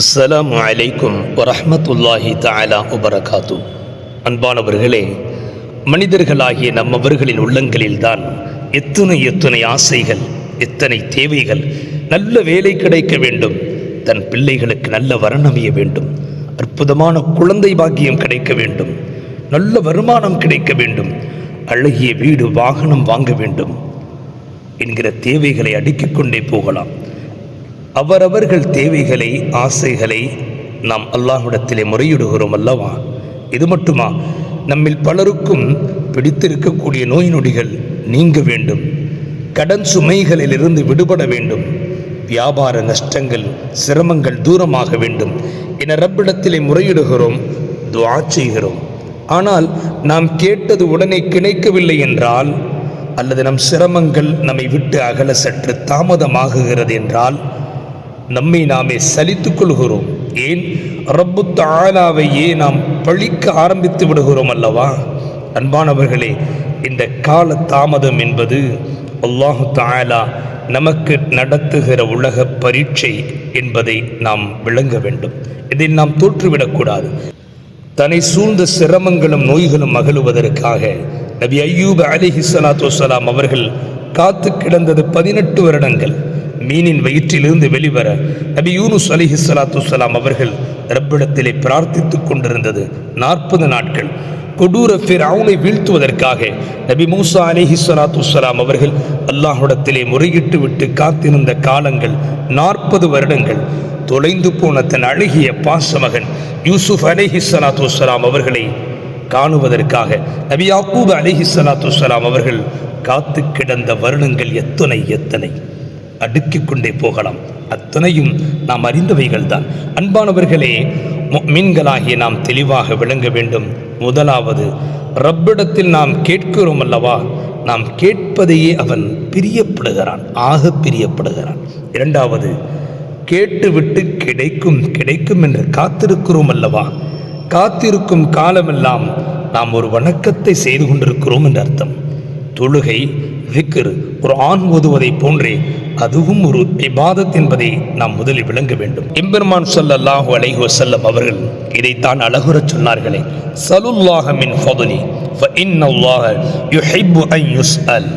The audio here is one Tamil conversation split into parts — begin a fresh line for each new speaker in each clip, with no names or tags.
அஸ்லாம் அலைக்கும் வரஹ்மத்துல்லாஹி தாலா உபரகாத்து அன்பானவர்களே மனிதர்களாகிய நம்மவர்களின் உள்ளங்களில்தான் எத்தனை எத்தனை ஆசைகள் எத்தனை தேவைகள் நல்ல வேலை கிடைக்க வேண்டும் தன் பிள்ளைகளுக்கு நல்ல வரணமைய வேண்டும் அற்புதமான குழந்தை பாக்கியம் கிடைக்க வேண்டும் நல்ல வருமானம் கிடைக்க வேண்டும் அழகிய வீடு வாகனம் வாங்க வேண்டும் என்கிற தேவைகளை அடுக்கிக் கொண்டே போகலாம். அவரவர்கள் தேவைகளை ஆசைகளை நாம் அல்லாஹ்விடத்திலே முறையிடுகிறோம் அல்லவா? இது மட்டுமா? நம்மில் பலருக்கும் பிடித்திருக்கக்கூடிய நோய் நொடிகள் நீங்க வேண்டும். கடன் சுமைகளிலிருந்து விடுபட வேண்டும். வியாபார நஷ்டங்கள் சிரமங்கள் தூரமாக வேண்டும் என ரப்பிடத்திலே முறையிடுகிறோம் துவா செய்கிறோம். ஆனால் நாம் கேட்டது உடனே கிடைக்கவில்லை என்றால் அல்லது நம் சிரமங்கள் நம்மை விட்டு அகல சற்று தாமதமாகுகிறது என்றால் நம்மை நாமே சலித்துக் கொள்கிறோம் ஏன்? ரப்பு தாலாவையே நாம் பழிக்க ஆரம்பித்து விடுகிறோம் அல்லவா? அன்பானவர்களே இந்த கால தாமதம் என்பது அல்லாஹு தாலா நமக்கு நடத்துகிற உலக பரீட்சை என்பதை நாம் விளங்க வேண்டும். இதை நாம் தோற்றுவிடக்கூடாது தன்னை சூழ்ந்த சிரமங்களும் நோய்களும் மகிழ்வதற்காக நபி ஐயூப் அலி சலாத்து அவர்கள் காத்து கிடந்தது பதினெட்டு வருடங்கள். மீனின் வயிற்றிலிருந்து வெளிவர நபி யூனுஸ் அலிஹி சலாத்து அவர்கள் ரப்பிடத்திலே பிரார்த்தித்துக் கொண்டிருந்தது நாற்பது நாட்கள். கொடூர ஃபிரௌனை வீழ்த்துவதற்காக நபி மூசா அலிஹி சலாத்து வசலாம் அவர்கள் அல்லாஹுடத்திலே முறையிட்டு விட்டு காத்திருந்த காலங்கள் நாற்பது வருடங்கள். தொலைந்து போன தன் அழகிய பாசமகன் யூசுப் அலிஹி சலாத்து சலாம் அவர்களை காணுவதற்காக நபி யாக்கூப் அலிஹி சலாத்து வசலாம் அவர்கள் காத்து கிடந்த வருடங்கள் எத்தனை எத்தனை? அடுக்கிக் கொண்டே போகலாம். அத்தனையும் நாம் அறிந்தவைகள் தான் அன்பானவர்களே மீன்களாகிய நாம் தெளிவாக விளங்க வேண்டும். முதலாவது ரப்பிடத்தில் நாம் கேட்கிறோம் அல்லவா? நாம் கேட்பதையே அவன் பிரியப்படுகிறான் ஆக பிரியப்படுகிறான். இரண்டாவது கேட்டுவிட்டு கிடைக்கும் கிடைக்கும் என்று காத்திருக்கிறோம் அல்லவா? காத்திருக்கும் காலமெல்லாம் நாம் ஒரு வணக்கத்தை செய்து கொண்டிருக்கிறோம் என்று அர்த்தம். தொழுகை விக்கர் ஒரு ஆண் ஓதுவதை போன்றே அதுவும் ஒரு இபாதத் என்பதை நாம் முதலில் விளங்க வேண்டும். எம்பெருமான் சொல்லல்லாஹு அலைஹி செல்லம் அவர்கள் இதைத்தான் அழகுறச் சொன்னார்களே சலுல்லாஹ மின் ஃபதுலி ஃப இன்னல்லாஹ யுஹிப்பு அன் யுஸ்அல்.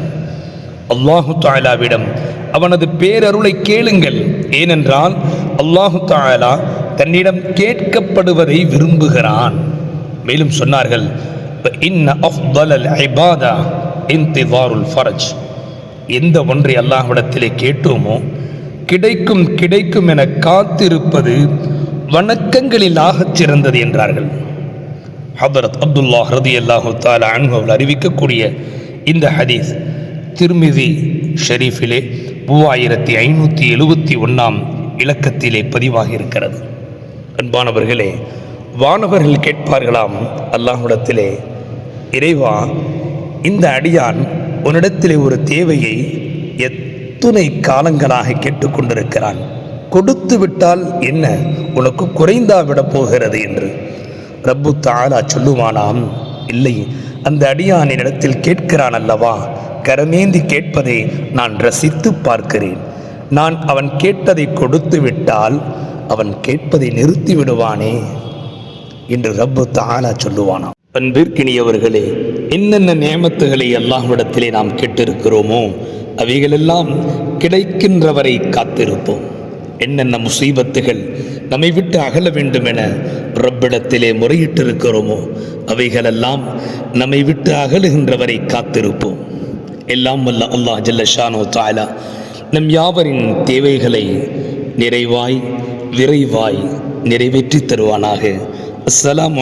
அல்லாஹு தாலாவிடம் அவனது பேரருளை கேளுங்கள் ஏனென்றால் அல்லாஹு தாலா தன்னிடம் கேட்கப்படுவதை விரும்புகிறான். மேலும் சொன்னார்கள் இன்ன அஃதலல் இபாதா இன்திவாருல் ஃபரஜ். எந்த ஒன்றை அல்லாஹ்விடத்திலே கேட்டோமோ கிடைக்கும் கிடைக்கும் என காத்திருப்பது வணக்கங்களில் ஆகச் சிறந்தது என்றார்கள். ஹதரத் அப்துல்லா ஹரதி அல்லாஹு தாலா அன்ஹு அறிவிக்கக்கூடிய இந்த ஹதீஸ் திருமிதி ஷெரீஃபிலே மூவாயிரத்தி ஐநூற்றி எழுபத்தி ஒன்றாம் இலக்கத்திலே பதிவாகி இருக்கிறது. அன்பானவர்களே வானவர்கள் கேட்பார்களாம் அல்லாஹுடத்திலே இறைவா இந்த அடியான் உன்னிடத்திலே ஒரு தேவையை எத்துணை காலங்களாக கேட்டுக்கொண்டிருக்கிறான். கொடுத்து விட்டால் என்ன? உனக்கு குறைந்தா விடப் போகிறது என்று. ரப்பு தாலா சொல்லுவானாம் இல்லை அந்த அடியானின் இடத்தில் கேட்கிறான் அல்லவா? கரமேந்தி கேட்பதை நான் ரசித்து பார்க்கிறேன். நான் அவன் கேட்டதை கொடுத்து விட்டால் அவன் கேட்பதை நிறுத்தி விடுவானே என்று ரப்பு தாலா சொல்லுவானாம். அன்பிற்கினியவர்களே என்னென்ன நியமத்துகளை அல்லாஹ்விடத்திலே நாம் கேட்டிருக்கிறோமோ அவைகளெல்லாம் கிடைக்கின்றவரை காத்திருப்போம். என்னென்ன முசீபத்துகள் நம்மை விட்டு அகல வேண்டும் என ரப்பிடத்திலே முறையிட்டிருக்கிறோமோ அவைகளெல்லாம் நம்மை விட்டு அகலுகின்றவரை காத்திருப்போம். எல்லாம் வல்ல அல்லாஹ் ஜல்லஷானோ தாலா நம் யாவரின் தேவைகளை நிறைவாய் விரைவாய் நிறைவேற்றி தருவானாக. அஸ்ஸலாமு